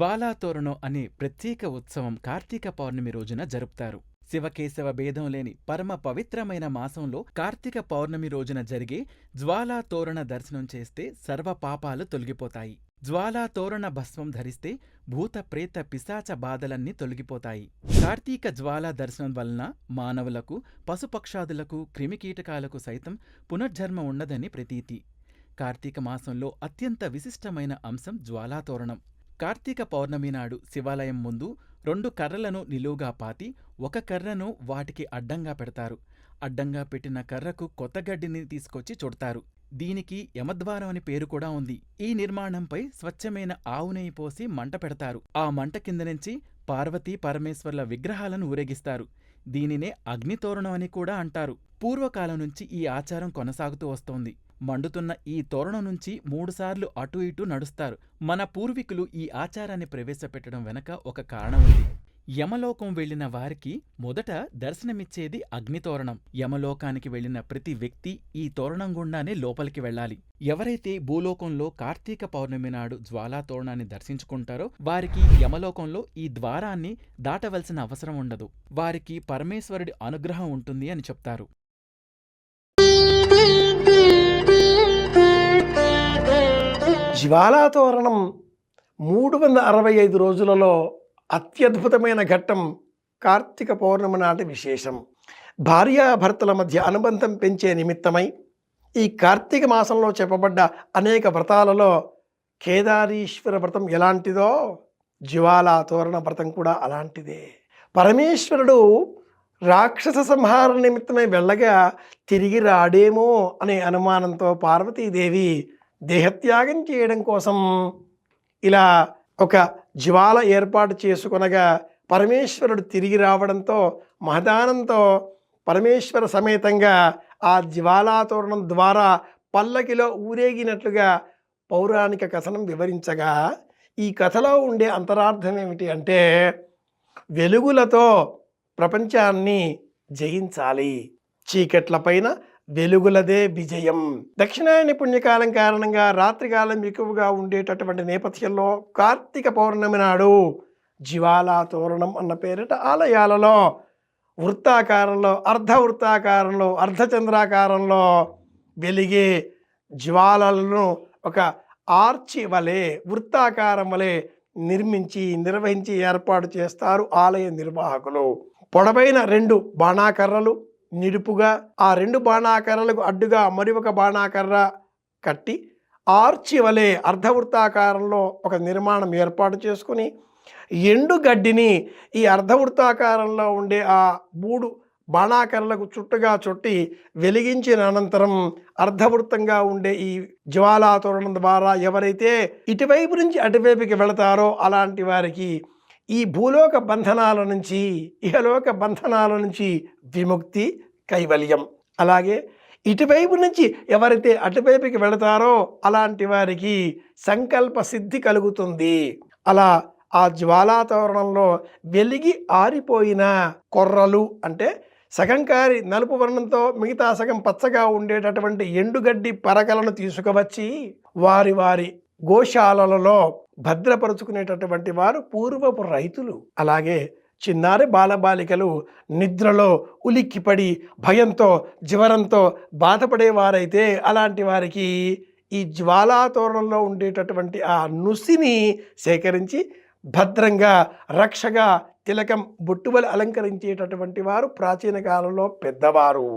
జ్వాలాతోరణం అనే ప్రత్యేక ఉత్సవం కార్తీక పౌర్ణమి రోజున జరుపుతారు. శివకేశవ భేదం లేని పరమ పవిత్రమైన మాసంలో కార్తీక పౌర్ణమి రోజున జరిగే జ్వాలాతోరణ దర్శనం చేస్తే సర్వ పాపాలు తొలగిపోతాయి. జ్వాలాతోరణ భస్మం ధరిస్తే భూత ప్రేత పిశాచ బాధలన్నీ తొలగిపోతాయి. కార్తీక జ్వాలా దర్శనం వలన మానవులకు పశుపక్షాదులకు క్రిమికీటకాలకు సైతం పునర్జన్మ ఉండదని ప్రతీతి. కార్తీక మాసంలో అత్యంత విశిష్టమైన అంశం జ్వాలాతోరణం కార్తీక పౌర్ణమి నాడు శివాలయం ముందు రెండు కర్రలను నిలువుగా పాతి ఒక కర్రను వాటికి అడ్డంగా పెడతారు. అడ్డంగా పెట్టిన కర్రకు కొత్త గడ్డిని తీసుకొచ్చి చుడతారు. దీనికి యమద్వారం అని పేరు కూడా ఉంది. ఈ నిర్మాణంపై స్వచ్ఛమైన ఆవు నెయ్యి పోసి మంట పెడతారు. ఆ మంట కింద నుంచి పార్వతీ పరమేశ్వర్ల విగ్రహాలను ఊరేగిస్తారు. దీనినే అగ్నితోరణం అని కూడా అంటారు. పూర్వకాలం నుంచి ఈ ఆచారం కొనసాగుతూ వస్తోంది. మండుతున్న ఈ తోరణం నుంచి మూడుసార్లు అటూ ఇటూ నడుస్తారు. మన పూర్వీకులు ఈ ఆచారాన్ని ప్రవేశపెట్టడం వెనక ఒక కారణం ఉంది. యమలోకం వెళ్ళిన వారికి మొదట దర్శనమిచ్చేది అగ్నితోరణం. యమలోకానికి వెళ్ళిన ప్రతి వ్యక్తి ఈ తోరణం గుండానే లోపలికి వెళ్ళాలి. ఎవరైతే భూలోకంలో కార్తీక పౌర్ణమి నాడు జ్వాలా తోరణాన్ని దర్శించుకుంటారో వారికి యమలోకంలో ఈ ద్వారాన్ని దాటవలసిన అవసరం ఉండదు. వారికి పరమేశ్వరుడి అనుగ్రహం ఉంటుంది అని చెప్తారు. జ్వాలాతోరణం మూడు వందల అరవై ఐదు రోజులలో అత్యద్భుతమైన ఘట్టం కార్తీక పౌర్ణమి నాటి విశేషం. భార్యాభర్తల మధ్య అనుబంధం పెంచే నిమిత్తమై ఈ కార్తీక మాసంలో చెప్పబడ్డ అనేక వ్రతాలలో కేదారీశ్వర వ్రతం ఎలాంటిదో జ్వాలా తోరణ వ్రతం కూడా అలాంటిదే. పరమేశ్వరుడు రాక్షస సంహార నిమిత్తమై వెళ్ళగా తిరిగి రాడేమో అనే అనుమానంతో పార్వతీదేవి దేహత్యాగం చేయడం కోసం ఇలా ఒక జ్వాల ఏర్పాటు చేసుకొనగా పరమేశ్వరుడు తిరిగి రావడంతో మహదానంతో పరమేశ్వర సమేతంగా ఆ జ్వాలాతోరణం ద్వారా పల్లకిలో ఊరేగినట్లుగా పౌరాణిక కథనం వివరించగా ఈ కథలో ఉండే అంతరార్థం ఏమిటి అంటే వెలుగులతో ప్రపంచాన్ని జయించాలి. చీకట్లపైన వెలుగులదే విజయం. దక్షిణాయన పుణ్యకాలం కారణంగా రాత్రికాలం ఎక్కువగా ఉండేటటువంటి నేపథ్యంలో కార్తీక పౌర్ణమి నాడు జివాలా తోరణం అన్న పేరిట ఆలయాలలో వృత్తాకారంలో అర్ధ వృత్తాకారంలో అర్ధచంద్రాకారంలో వెలిగే జ్వాలలను ఒక ఆర్చి వలె వృత్తాకారం వలె నిర్మించి నిర్వహించి ఏర్పాటు చేస్తారు ఆలయ నిర్వాహకులు. పొడవైన రెండు బాణాకర్రలు నిరుపుగా ఆ రెండు బాణాకర్రలకు అడ్డుగా మరి ఒక బాణాకర్ర కట్టి ఆర్చి వలె అర్ధవృత్తాకారంలో ఒక నిర్మాణం ఏర్పాటు చేసుకుని ఎండు గడ్డిని ఈ అర్ధవృత్తాకారంలో ఉండే ఆ మూడు బాణాకర్రలకు చుట్టుగా చుట్టి వెలిగించిన అనంతరం అర్ధవృత్తంగా ఉండే ఈ జ్వాలా తోరణం ద్వారా ఎవరైతే ఇటువైపు నుంచి అటువైపుకి వెళతారో అలాంటి వారికి ఈ భూలోక బంధనాల నుంచి ఇహలోక బంధనాల నుంచి విముక్తి కైవల్యం. అలాగే ఇటువైపు నుంచి ఎవరైతే అటువైపుకి వెళతారో అలాంటి వారికి సంకల్ప సిద్ధి కలుగుతుంది. అలా ఆ జ్వాలాతోరణంలో వెలిగి ఆరిపోయిన కొర్రలు అంటే సగం కారి నలుపు వర్ణంతో మిగతా సగం పచ్చగా ఉండేటటువంటి ఎండుగడ్డి పరకలను తీసుకువచ్చి వారి వారి గోశాలలలో భద్రపరుచుకునేటటువంటి వారు పూర్వపు రైతులు. అలాగే చిన్నారి బాలబాలికలు నిద్రలో ఉలిక్కిపడి భయంతో జ్వరంతో బాధపడేవారైతే అలాంటి వారికి ఈ జ్వాలాతోరణంలో ఉండేటటువంటి ఆ నుసిని సేకరించి భద్రంగా రక్షగా తిలకం బొట్టువలు అలంకరించేటటువంటి వారు ప్రాచీన కాలంలో పెద్దవారు.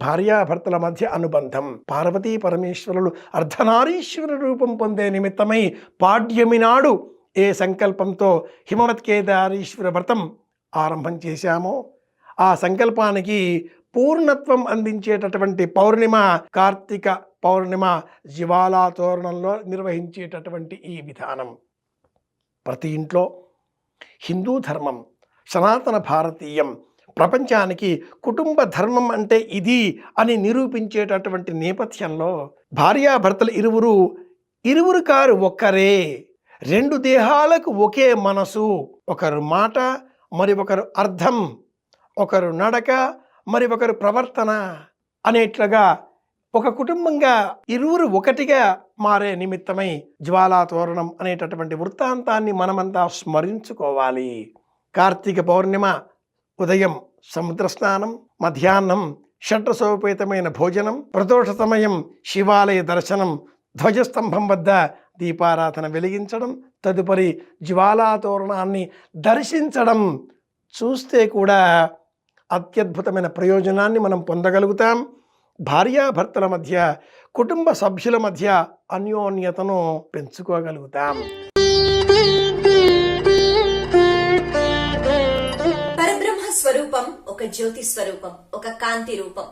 భార్యాభర్తల మధ్య అనుబంధం. పార్వతీ పరమేశ్వరులు అర్ధనారీశ్వర రూపం పొందే నిమిత్తమై పాడ్యమి నాడు ఏ సంకల్పంతో హిమవత్ కేదారీశ్వర వ్రతం ఆరంభం చేశామో. ఆ సంకల్పానికి పూర్ణత్వం అందించేటటువంటి పౌర్ణిమ కార్తీక పౌర్ణిమ జివాలా తోరణంలో నిర్వహించేటటువంటి ఈ విధానం. ప్రతి ఇంట్లో హిందూ ధర్మం సనాతన భారతీయం ప్రపంచానికి కుటుంబ ధర్మం అంటే ఇది అని నిరూపించేటటువంటి నేపథ్యంలో భార్యాభర్తలు ఇరువురు ఇరువురు కారు ఒక్కరే. రెండు దేహాలకు ఒకే మనసు. ఒకరు మాట మరి ఒకరు అర్థం. ఒకరు నడక మరి ఒకరు ప్రవర్తన అనేట్లుగా ఒక కుటుంబంగా ఇరువురు ఒకటిగా మారే నిమిత్తమై జ్వాలా తోరణం అనేటటువంటి వృత్తాంతాన్ని మనమంతా స్మరించుకోవాలి. కార్తీక పౌర్ణిమ ఉదయం సముద్ర స్నానం మధ్యాహ్నం షట్రసోపేతమైన భోజనం ప్రదోష సమయం శివాలయ దర్శనం ధ్వజస్తంభం వద్ద దీపారాధన వెలిగించడం తదుపరి జ్వాలాతోరణాన్ని దర్శించడం చూస్తే కూడా అత్యద్భుతమైన ప్రయోజనాన్ని మనం పొందగలుగుతాం. భార్యాభర్తల మధ్య కుటుంబ సభ్యుల మధ్య అన్యోన్యతను పెంచుకోగలుగుతాం. రూపం ఒక జ్యోతి స్వరూపం ఒక కాంతి రూపం.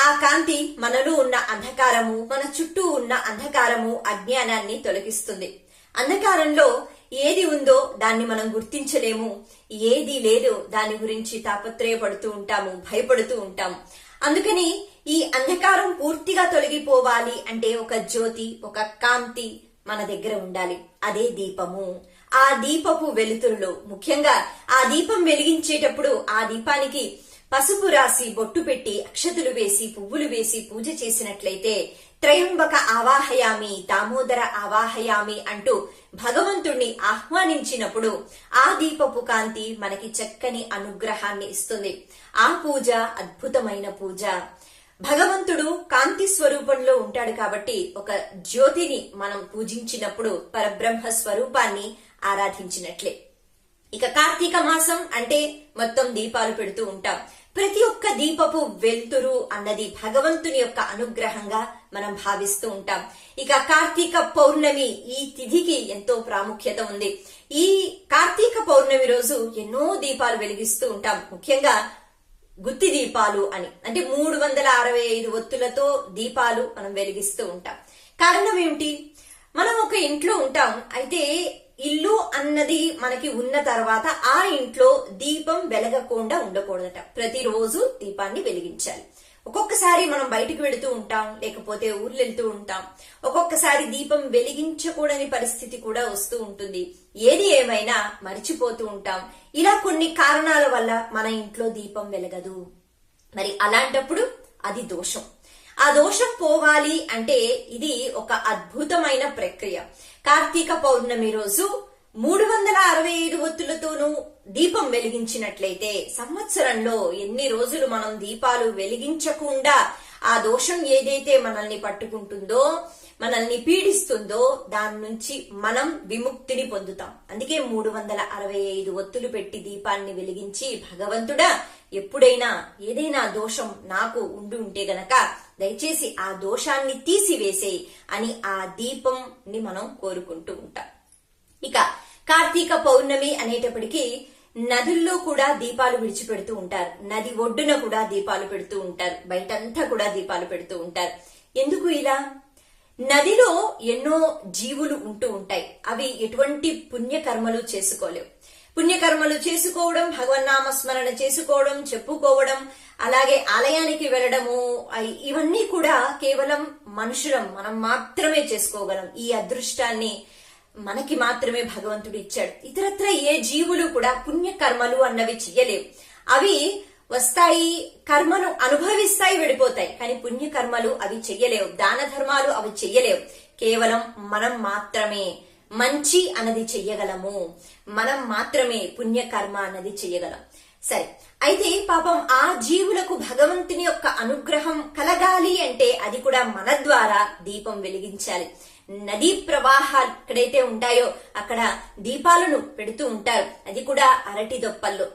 ఆ కాంతి మనలో ఉన్న అంధకారము మన చుట్టూ ఉన్న అంధకారము అజ్ఞానాన్ని తొలగిస్తుంది. అంధకారంలో ఏది ఉందో దాన్ని మనం గుర్తించలేము. ఏది లేదో దాని గురించి తాపత్రయపడుతూ ఉంటాము భయపడుతూ ఉంటాము. అందుకని ఈ అంధకారం పూర్తిగా తొలగిపోవాలి అంటే ఒక జ్యోతి ఒక కాంతి మన దగ్గర ఉండాలి. అదే దీపము. ఆ దీపపు వెలుతురులో. ముఖ్యంగా ఆ దీపం వెలిగించేటప్పుడు ఆ దీపానికి పసుపు రాసి బొట్టు పెట్టి అక్షతులు వేసి పువ్వులు వేసి పూజ చేసినట్లయితే త్రయంబక ఆవాహయామి దామోదర ఆవాహయామి అంటూ భగవంతుణ్ణి ఆహ్వానించినప్పుడు ఆ దీపపు కాంతి మనకి చక్కని అనుగ్రహాన్ని ఇస్తుంది. ఆ పూజ అద్భుతమైన పూజ. భగవంతుడు కాంతి స్వరూపంలో ఉంటాడు కాబట్టి ఒక జ్యోతిని మనం పూజించినప్పుడు పరబ్రహ్మ స్వరూపాన్ని ఆరాధించినట్లే. ఇక కార్తీక మాసం అంటే మొత్తం దీపాలు పెడుతూ ఉంటాం. ప్రతి ఒక్క దీపపు వెలుతురు అన్నది భగవంతుని యొక్క అనుగ్రహంగా మనం భావిస్తూ ఉంటాం. ఇక కార్తీక పౌర్ణమి ఈ తిథికి ఎంతో ప్రాముఖ్యత ఉంది. ఈ కార్తీక పౌర్ణమి రోజు ఎన్నో దీపాలు వెలిగిస్తూ ఉంటాం. ముఖ్యంగా గుత్తి దీపాలు అని. అంటే మూడు వందల అరవై ఐదు ఒత్తులతో దీపాలు మనం వెలిగిస్తూ ఉంటాం. కారణం ఏమిటి? మనం ఒక ఇంట్లో ఉంటాం. అయితే ఇల్లు అన్నది మనకి ఉన్న తర్వాత ఆ ఇంట్లో దీపం వెలగకుండా ఉండకూడదట. ప్రతిరోజు దీపాన్ని వెలిగించాలి. ఒక్కొక్కసారి మనం బయటకు వెళుతూ ఉంటాం లేకపోతే ఊర్లు వెళ్తూ ఉంటాం. ఒక్కొక్కసారి దీపం వెలిగించకూడని పరిస్థితి కూడా వస్తూ ఉంటుంది. ఏది ఏమైనా మర్చిపోతూ ఉంటాం. ఇలా కొన్ని కారణాల వల్ల మన ఇంట్లో దీపం వెలగదు. మరి అలాంటప్పుడు అది దోషం. ఆ దోషం పోవాలి అంటే ఇది ఒక అద్భుతమైన ప్రక్రియ. కార్తీక పౌర్ణమి రోజు మూడు వందల అరవై ఐదు ఒత్తులతోనూ దీపం వెలిగించినట్లయితే సంవత్సరంలో ఎన్ని రోజులు మనం దీపాలు వెలిగించకుండా ఆ దోషం ఏదైతే మనల్ని పట్టుకుంటుందో మనల్ని పీడిస్తుందో దాని నుంచి మనం విముక్తిని పొందుతాం. అందుకే మూడు వందల అరవై ఐదు ఒత్తులు పెట్టి దీపాన్ని వెలిగించి భగవంతుడా ఎప్పుడైనా ఏదైనా దోషం నాకు ఉండి ఉంటే గనక దయచేసి ఆ దోషాన్ని తీసివేసే అని ఆ దీపంని మనం కోరుకుంటూ ఉంటాం. ఇక కార్తీక పౌర్ణమి అనేటప్పటికీ నదుల్లో కూడా దీపాలు విడిచిపెడుతూ ఉంటారు. నది ఒడ్డున కూడా దీపాలు పెడుతూ ఉంటారు. బయటంతా కూడా దీపాలు పెడుతూ ఉంటారు. ఎందుకు ఇలా? నదిలో ఎన్నో జీవులు ఉంటూ ఉంటాయి. అవి ఎటువంటి పుణ్యకర్మలు చేసుకోలేవు. పుణ్యకర్మలు చేసుకోవడం భగవన్నామ స్మరణ చేసుకోవడం చెప్పుకోవడం అలాగే ఆలయానికి వెళ్ళడము ఇవన్నీ కూడా కేవలం మనుషులం. మనం మాత్రమే చేసుకోగలం. ఈ అదృష్టాన్ని మనకి మాత్రమే భగవంతుడు ఇచ్చాడు. ఇతరత్ర ఏ జీవులు కూడా పుణ్యకర్మలు అన్నవి చెయ్యలేవు. అవి వస్తాయి కర్మను అనుభవిస్తాయి విడిపోతాయి. కానీ పుణ్యకర్మలు అవి చెయ్యలేవు. దాన ధర్మాలు అవి చెయ్యలేవు. కేవలం మనం మాత్రమే మంచి అన్నది చెయ్యగలము. మనం మాత్రమే పుణ్యకర్మ అన్నది చెయ్యగలం. సరే. అయితే పాపం ఆ జీవులకు భగవంతుని యొక్క అనుగ్రహం కలగాలి అంటే అది కూడా మన ద్వారా దీపం వెలిగించాలి. నదీ ప్రవాహాలు ఎక్కడైతే ఉంటాయో అక్కడ దీపాలను పెడుతూ ఉంటారు. అది కూడా అరటి దొప్పల్లో.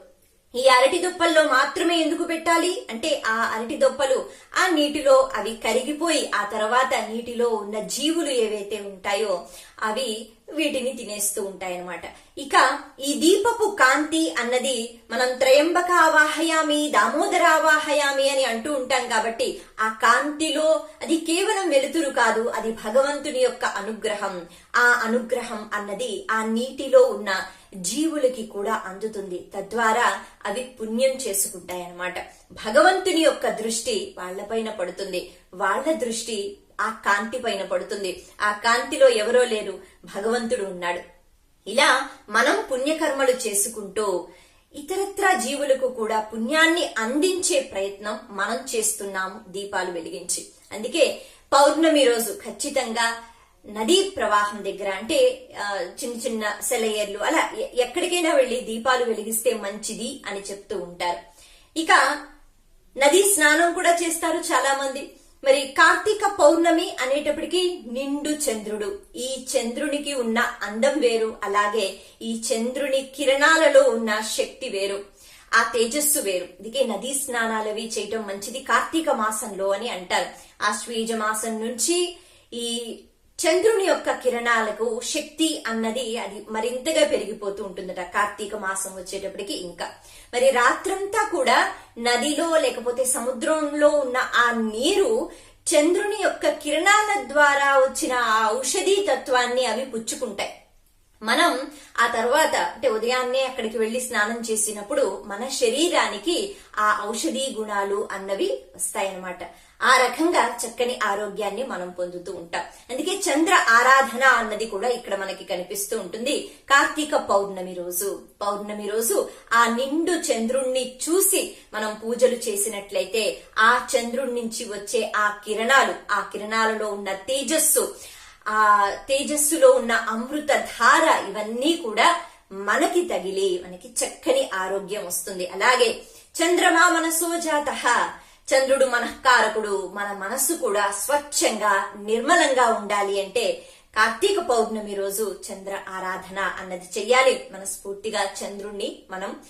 ఈ అరటి దొప్పల్లో మాత్రమే ఎందుకు పెట్టాలి? అంటే ఆ అరటి దొప్పలు ఆ నీటిలో అవి కరిగిపోయి ఆ తర్వాత నీటిలో ఉన్న జీవులు ఏవైతే ఉంటాయో అవి వీటిని తినేస్తూ ఉంటాయన్నమాట. ఇక ఈ దీపపు కాంతి అన్నది మనం త్రయంబక ఆవాహయామి దామోదర ఆవాహయామి అని అంటూ ఉంటాం కాబట్టి ఆ కాంతిలో అది కేవలం వెలుతురు కాదు అది భగవంతుని యొక్క అనుగ్రహం. ఆ అనుగ్రహం అన్నది ఆ నీటిలో ఉన్న జీవులకి కూడా అందుతుంది. తద్వారా అవి పుణ్యం చేసుకుంటాయి అన్నమాట భగవంతుని యొక్క దృష్టి వాళ్ళపైన పడుతుంది. వాళ్ళ దృష్టి ఆ కాంతి పైన పడుతుంది. ఆ కాంతిలో ఎవరో లేరు భగవంతుడు ఉన్నాడు. ఇలా మనం పుణ్యకర్మలు చేసుకుంటూ ఇతరత్ర జీవులకు కూడా పుణ్యాన్ని అందించే ప్రయత్నం మనం చేస్తున్నాము దీపాలు వెలిగించి. అందుకే పౌర్ణమి రోజు ఖచ్చితంగా నదీ ప్రవాహం దగ్గర అంటే చిన్న చిన్న సెలయేర్లు అలా ఎక్కడికైనా వెళ్ళి దీపాలు వెలిగిస్తే మంచిది అని చెప్తూ ఉంటారు. ఇక నదీ స్నానం కూడా చేస్తారు చాలా మంది మరి కార్తీక పౌర్ణమి అనేటప్పటికీ నిండు చంద్రుడు. ఈ చంద్రునికి ఉన్న అందం వేరు అలాగే ఈ చంద్రుని కిరణాలలో ఉన్న శక్తి వేరు ఆ తేజస్సు వేరు. అందుకే నదీ స్నానాలు అవి చేయటం మంచిది కార్తీక మాసంలో అని అంటారు. ఆశ్వీజ మాసం నుంచి ఈ చంద్రుని యొక్క కిరణాలకు శక్తి అన్నది అది మరింతగా పెరిగిపోతూ ఉంటుందట. కార్తీక మాసం వచ్చేటప్పటికి ఇంకా. మరి రాత్రంతా కూడా నదిలో లేకపోతే సముద్రంలో ఉన్న ఆ నీరు చంద్రుని యొక్క కిరణాల ద్వారా వచ్చిన ఆ ఔషధీ తత్వాన్ని అవి పుచ్చుకుంటాయి. మనం ఆ తర్వాత అంటే ఉదయాన్నే అక్కడికి వెళ్ళి స్నానం చేసినప్పుడు మన శరీరానికి ఆ ఔషధీ గుణాలు అన్నవి వస్తాయన్నమాట. ఆ రకంగా చక్కని ఆరోగ్యాన్ని మనం పొందుతూ ఉంటాం. అందుకే చంద్ర ఆరాధన అన్నది కూడా ఇక్కడ మనకి కనిపిస్తూ ఉంటుంది. కార్తీక పౌర్ణమి రోజు. పౌర్ణమి రోజు ఆ నిండు చంద్రుణ్ణి చూసి మనం పూజలు చేసినట్లయితే ఆ చంద్రుడి నుంచి వచ్చే ఆ కిరణాలు ఆ కిరణాలలో ఉన్న తేజస్సు ఆ తేజస్సులో ఉన్న అమృత ధార ఇవన్నీ కూడా మనకి తగిలి మనకి చక్కని ఆరోగ్యం వస్తుంది. అలాగే చంద్రమా మనసో జాత. చంద్రుడు మనఃకారకుడు మన మనస్సు కూడా స్వచ్ఛంగా నిర్మలంగా ఉండాలి అంటే కార్తీక పౌర్ణమి రోజు చంద్ర ఆరాధన అన్నది చెయ్యాలి. మనస్ఫూర్తిగా చంద్రుణ్ణి మనం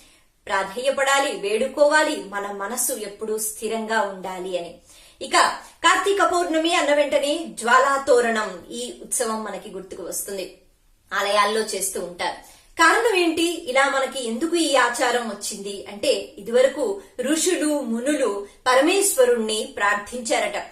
ప్రాధేయపడాలి వేడుకోవాలి మన మనసు ఎప్పుడూ స్థిరంగా ఉండాలి అని. ఇక కార్తీక పౌర్ణమి అన్న వెంటనే జ్వాలా తోరణం ఈ ఉత్సవం మనకి గుర్తుకు వస్తుంది. ఆలయాల్లో చేస్తూ ఉంటారు. కారణం ఏంటి? ఇలా మనకి ఎందుకు ఈ ఆచారం వచ్చింది? అంటే ఇదివరకు ఋషులు మునులు పరమేశ్వరుణ్ణి ప్రార్థించారట.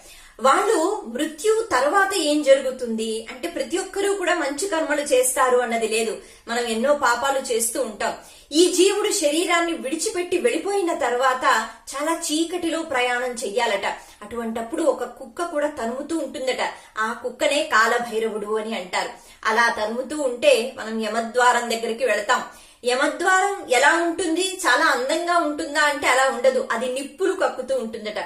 వాళ్ళు మృత్యు తర్వాత ఏం జరుగుతుంది? అంటే ప్రతి ఒక్కరూ కూడా మంచి కర్మలు చేస్తారు అన్నది లేదు. మనం ఎన్నో పాపాలు చేస్తూ ఉంటాం. ఈ జీవుడు శరీరాన్ని విడిచిపెట్టి వెళ్ళిపోయిన తర్వాత చాలా చీకటిలో ప్రయాణం చెయ్యాలట. అటువంటప్పుడు ఒక కుక్క కూడా తరుముతూ ఉంటుందట. ఆ కుక్కనే కాలభైరవుడు అని అంటారు. అలా తరుముతూ ఉంటే మనం యమద్వారం దగ్గరికి వెళతాం. యమద్వారం ఎలా ఉంటుంది? చాలా అందంగా ఉంటుందా? అంటే అలా ఉండదు. అది నిప్పులు కక్కుతూ ఉంటుందట.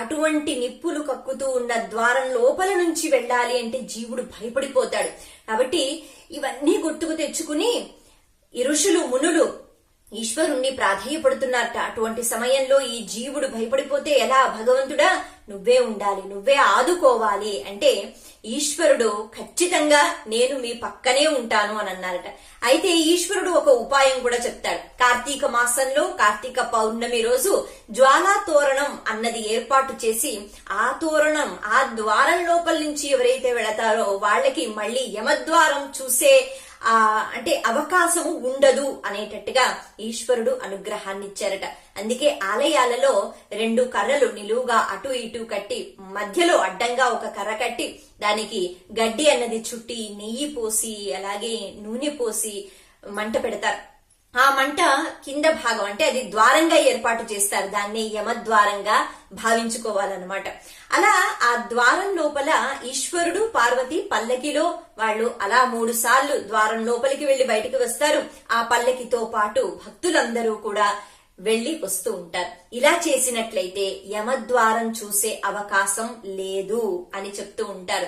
అటువంటి నిప్పులు కక్కుతూ ఉన్న ద్వారం లోపల నుంచి వెళ్ళాలి అంటే జీవుడు భయపడిపోతాడు. కాబట్టి ఇవన్నీ గుర్తుకు తెచ్చుకుని ఋషులు మునులు ఈశ్వరుణ్ణి ప్రాధేయపడుతున్నారట. అటువంటి సమయంలో ఈ జీవుడు భయపడిపోతే ఎలా? భగవంతుడా నువ్వే ఉండాలి నువ్వే ఆదుకోవాలి అంటే ఈశ్వరుడు ఖచ్చితంగా నేను మీ పక్కనే ఉంటాను అని అన్నారట. అయితే ఈశ్వరుడు ఒక ఉపాయం కూడా చెప్తాడు. కార్తీక మాసంలో కార్తీక పౌర్ణమి రోజు జ్వాలా తోరణం అన్నది ఏర్పాటు చేసి ఆ తోరణం ఆ ద్వారం లోపల నుంచి ఎవరైతే వెళతారో వాళ్ళకి మళ్ళీ యమద్వారం చూసే ఆ అంటే అవకాశము ఉండదు అనేటట్టుగా ఈశ్వరుడు అనుగ్రహాన్ని ఇచ్చారట అందుకే ఆలయాలలో రెండు కర్రలు నిలువుగా అటు ఇటు కట్టి మధ్యలో అడ్డంగా ఒక కర్ర కట్టి దానికి గడ్డి అన్నది చుట్టి నెయ్యి పోసి అలాగే నూనె పోసి మంట పెడతారు. ఆ మంట కింద భాగం అంటే అది ద్వారంగా ఏర్పాటు చేస్తారు. దాన్ని యమద్వారంగా భావించుకోవాలన్నమాట. అలా ఆ ద్వారం లోపల ఈశ్వరుడు పార్వతి పల్లకిలో వాళ్ళు అలా మూడు సార్లు ద్వారం లోపలికి వెళ్ళి బయటకు వస్తారు. ఆ పల్లకితో పాటు భక్తులందరూ కూడా వెళ్ళి వస్తూ ఉంటారు. ఇలా చేసినట్లయితే యమద్వారం చూసే అవకాశం లేదు అని చెప్తూ ఉంటారు.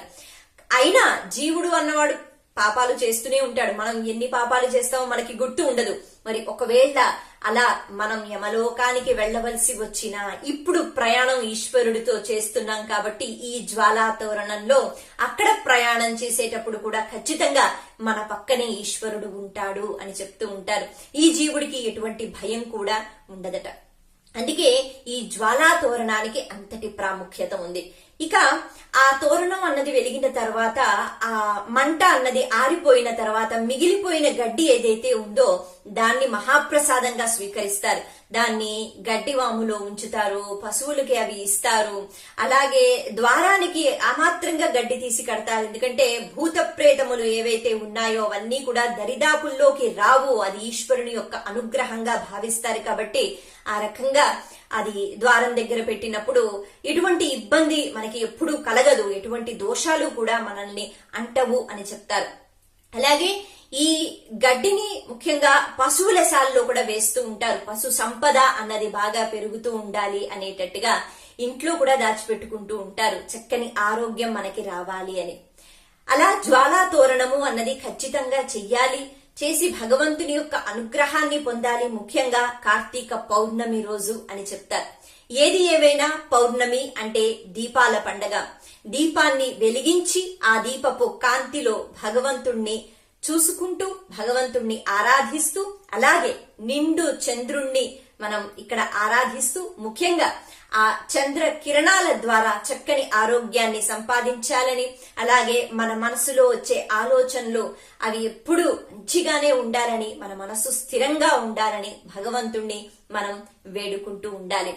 అయినా జీవుడు అన్నవాడు పాపాలు చేస్తూనే ఉంటాడు. మనం ఎన్ని పాపాలు చేస్తామో మనకి గుర్తు ఉండదు. మరి ఒకవేళ అలా మనం యమలోకానికి వెళ్ళవలసి వచ్చినా ఇప్పుడు ప్రయాణం ఈశ్వరుడితో చేస్తున్నాం కాబట్టి ఈ జ్వాలా తోరణంలో అక్కడ ప్రయాణం చేసేటప్పుడు కూడా ఖచ్చితంగా మన పక్కనే ఈశ్వరుడు ఉంటాడు అని చెప్తూ ఉంటారు. ఈ జీవుడికి ఎటువంటి భయం కూడా ఉండదట. అందుకే ఈ జ్వాలా తోరణానికి అంతటి ప్రాముఖ్యత ఉంది. ఇక ఆ తోరణం అన్నది వెలిగిన తర్వాత ఆ మంట అన్నది ఆరిపోయిన తర్వాత మిగిలిపోయిన గడ్డి ఏదైతే ఉందో దాన్ని మహాప్రసాదంగా స్వీకరిస్తారు. దాన్ని గడ్డి వాములో ఉంచుతారు పశువులకి అవి ఇస్తారు. అలాగే ద్వారానికి అమాత్రంగా గడ్డి తీసి కడతారు. ఎందుకంటే భూత ప్రేతములు ఏవైతే ఉన్నాయో అవన్నీ కూడా దరిదాపుల్లోకి రావు. అది ఈశ్వరుని యొక్క అనుగ్రహంగా భావిస్తారు కాబట్టి ఆ రకంగా అది ద్వారం దగ్గర పెట్టినప్పుడు ఎటువంటి ఇబ్బంది మనకి ఎప్పుడూ కలగదు. ఎటువంటి దోషాలు కూడా మనల్ని అంటవు అని చెప్తారు. అలాగే ఈ గడ్డిని ముఖ్యంగా పశువుల శాలలో కూడా వేస్తూ ఉంటారు. పశు సంపద అన్నది బాగా పెరుగుతూ ఉండాలి అనేటట్టుగా ఇంట్లో కూడా దాచిపెట్టుకుంటూ ఉంటారు. చక్కని ఆరోగ్యం మనకి రావాలి అని. అలా జ్వాలా తోరణము అన్నది ఖచ్చితంగా చెయ్యాలి. చేసి భగవంతుని యొక్క అనుగ్రహాన్ని పొందాలి ముఖ్యంగా కార్తీక పౌర్ణమి రోజు అని చెప్తారు. ఏది ఏవైనా పౌర్ణమి అంటే దీపాల పండగ. దీపాన్ని వెలిగించి ఆ దీపపు కాంతిలో భగవంతుణ్ణి చూసుకుంటూ భగవంతుణ్ణి ఆరాధిస్తూ అలాగే నిండు చంద్రుణ్ణి మనం ఇక్కడ ఆరాధిస్తూ ముఖ్యంగా ఆ చంద్ర కిరణాల ద్వారా చక్కని ఆరోగ్యాన్ని సంపాదించాలని అలాగే మన మనసులో వచ్చే ఆలోచనలు అవి ఎప్పుడూ మంచిగానే ఉండాలని మన మనసు స్థిరంగా ఉండాలని భగవంతుణ్ణి మనం వేడుకుంటూ ఉండాలి.